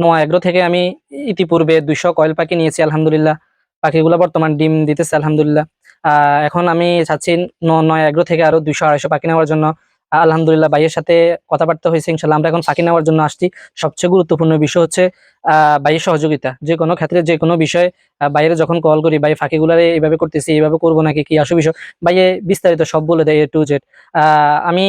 নোয়া এগ্রো থেকে আমি ইতিপূর্বে দুইশো কয়েল পাখি নিয়েছি, আলহামদুলিল্লাহ। পাখিগুলো বর্তমান ডিম দিতেছে, আলহামদুলিল্লাহ। এখন আমি চাচ্ছি নয় এগ্রো থেকে আরও দুইশো আড়াইশো পাখি নেওয়ার জন্য। আলহামদুলিল্লাহ, ভাইয়ের সাথে কথাবার্তা হয়েছে, ইনশাল্লাহ। আমরা এখন পাখি নেওয়ার জন্য আসছি। সবচেয়ে গুরুত্বপূর্ণ বিষয় হচ্ছে ভাইয়ের সহযোগিতা। যে কোনো ক্ষেত্রে যে কোনো বিষয়ে বাইরে যখন কল করি, ভাই ফাঁকিগুলারে এইভাবে করতেছি, এইভাবে করব নাকি কি আসো বিষয়, ভাইয়ে বিস্তারিত সব বলে দেয় এ টু জেড। আমি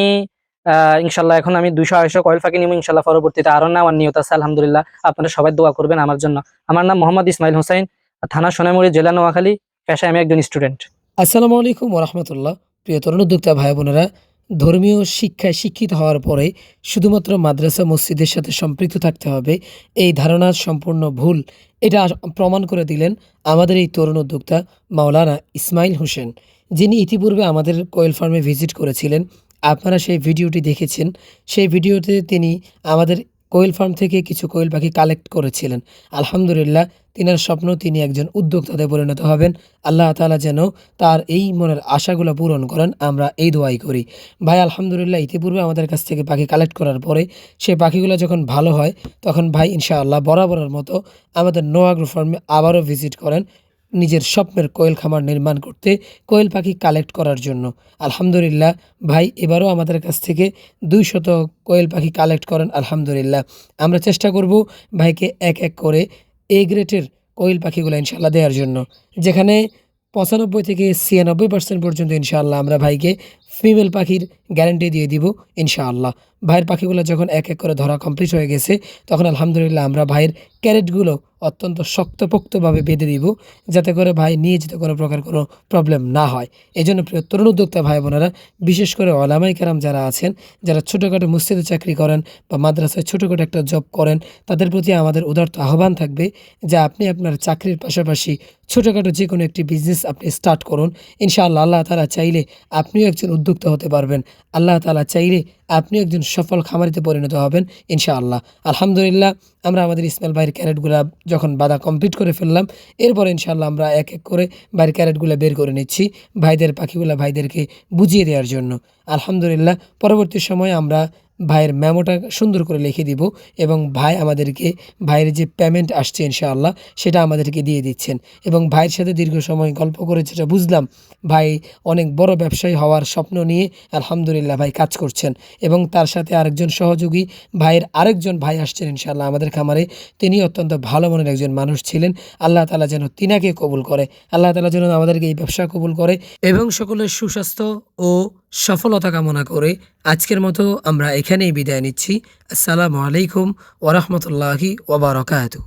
ইনশাল্লাহ এখন আমি দুইশো আড়াইশো কয়েল ফাঁকি নিব, ইনশাল্লাহ পরবর্তীতে আরও নেওয়ার নিয়ত আছে, আলহামদুলিল্লাহ। আপনারা সবাই দোয়া করবেন আমার জন্য। আমার নাম মোহাম্মদ ইসমাইল হোসাইন থানা সোনামুড়ি জেলা নোয়াখালী। পেশায় আমি একজন স্টুডেন্ট। আসসালামু আলাইকুম ওরহমতুল্লাহ প্রিয় তরুণ উদ্যোক্তা ভাই বোনেরা ধর্মীয় শিক্ষায় শিক্ষিত হওয়ার পরে শুধুমাত্র মাদ্রাসা মসজিদের সাথে সম্পৃক্ত থাকতে হবে, এই ধারণা সম্পূর্ণ ভুল, এটা প্রমাণ করে দিলেন আমাদের এই তরুণ উদ্যোক্তা মাওলানা ইসমাইল হোসেন, যিনি ইতিপূর্বে আমাদের কোয়েল ফার্মে ভিজিট করেছিলেন। আপনারা সেই ভিডিওটি দেখেছেন। সেই ভিডিওতে তিনি আমাদের কোয়েল ফার্ম থেকে কিছু কোয়েল পাখি কালেক্ট করেছিলেন। আলহামদুলিল্লাহ, তিনার স্বপ্ন তিনি একজন উদ্যোক্তাতে পরিণত হবেন। আল্লাহ তাআলা যেন তার এই মনের আশাগুলো পূরণ করেন, আমরা এই দোয়াই করি। ভাই, আলহামদুলিল্লাহ, ইতিপূর্বে আমাদের কাছ থেকে পাখি কালেক্ট করার পরে সেই পাখিগুলো যখন ভালো হয়, তখন ভাই ইনশাআল্লাহ বরাবরের মতো আমাদের নোয়াগ্রো ফার্মে আবারও ভিজিট করেন। নিজের স্বপ্নের কোয়েল খামার নির্মাণ করতে কোয়েল পাখি কালেক্ট করার জন্য। আলহামদুলিল্লাহ, ভাই এবারও আমাদের কাছ থেকে দুই শত কোয়েল পাখি কালেক্ট করেন, আলহামদুলিল্লাহ। আমরা চেষ্টা করব ভাইকে এক এক করে এ গ্রেটের কোয়েল পাখিগুলো ইনশাল্লাহ দেওয়ার জন্য। যেখানে পঁচানব্বই থেকে ছিয়ানব্বই পার্সেন্ট পর্যন্ত ইনশাআল্লাহ আমরা ভাইকে ফিমেল পাখির গ্যারান্টি দিয়ে দিব, ইনশাআল্লাহ। ভাইয়ের পাখিগুলো যখন এক এক করে ধরা কমপ্লিট হয়ে গেছে, তখন আলহামদুলিল্লাহ আমরা ভাইয়ের ক্যারেটগুলো অত্যন্ত শক্তপোক্তভাবে বেঁধে দিব, যাতে করে ভাই নিয়ে যেতে কোনো প্রকার কোনো প্রবলেম না হয়। এই জন্য প্রিয় তরুণ উদ্যোক্তা ভাই বোনেরা, বিশেষ করে ওলামাই কারাম যারা আছেন, যারা ছোটোখাটো মসজিদে চাকরি করেন বা মাদ্রাসায় ছোটোখাটো একটা জব করেন, তাদের প্রতি আমাদের উদারত আহ্বান থাকবে যে আপনি আপনার চাকরির পাশাপাশি ছোটোখাটো যে কোনো একটি বিজনেস আপনি স্টার্ট করুন। ইনশাআল্লাহ আল্লাহ তারা চাইলে আপনিও একজন উদ্যোক্তা হতে পারবেন। আল্লাহ তালা চাইলে আপনি একজন সফল খামারিতে পরিণত হবেন, ইনশাআল্লাহ। আলহামদুলিল্লাহ, আমরা আমাদের ইসমাইল ভাইয়ের ক্যারেটগুলো যখন বাধা কমপ্লিট করে ফেললাম, এরপর ইনশাআল্লাহ আমরা এক এক করে ভাইয়ের ক্যারেটগুলো বের করে নিচ্ছি ভাইদের পাখিগুলো ভাইদেরকে বুঝিয়ে দেওয়ার জন্য। আলহামদুলিল্লাহ, পরবর্তী সময়ে আমরা ভাইয়ের মেমোটা সুন্দর করে লিখে দিব এবং ভাই আমাদেরকে, ভাইয়ের যে পেমেন্ট আসছে ইনশাআল্লাহ, সেটা আমাদেরকে দিয়ে দিচ্ছেন। এবং ভাইয়ের সাথে দীর্ঘ সময় গল্প করে যেটা বুঝলাম, ভাই অনেক বড় ব্যবসায়ী হওয়ার স্বপ্ন নিয়ে আলহামদুলিল্লাহ ভাই কাজ করছেন। এবং তার সাথে আরেকজন সহযোগী, ভাইয়ের আরেকজন ভাই আসছেন ইনশাআল্লাহ আমাদের খামারে। তিনি অত্যন্ত ভালো মনের একজন মানুষ ছিলেন। আল্লাহ তালা যেন তিনাকে কবুল করে। আল্লাহ তালা যেন আমাদেরকে এই ব্যবসা কবুল করে এবং সকলের সুস্বাস্থ্য ও সফলতা কামনা করে আজকের মতো আমরা এখানেই বিদায় নিচ্ছি। আসসালামু আলাইকুম ওরহমতুল্লাহি ওবরাকাতু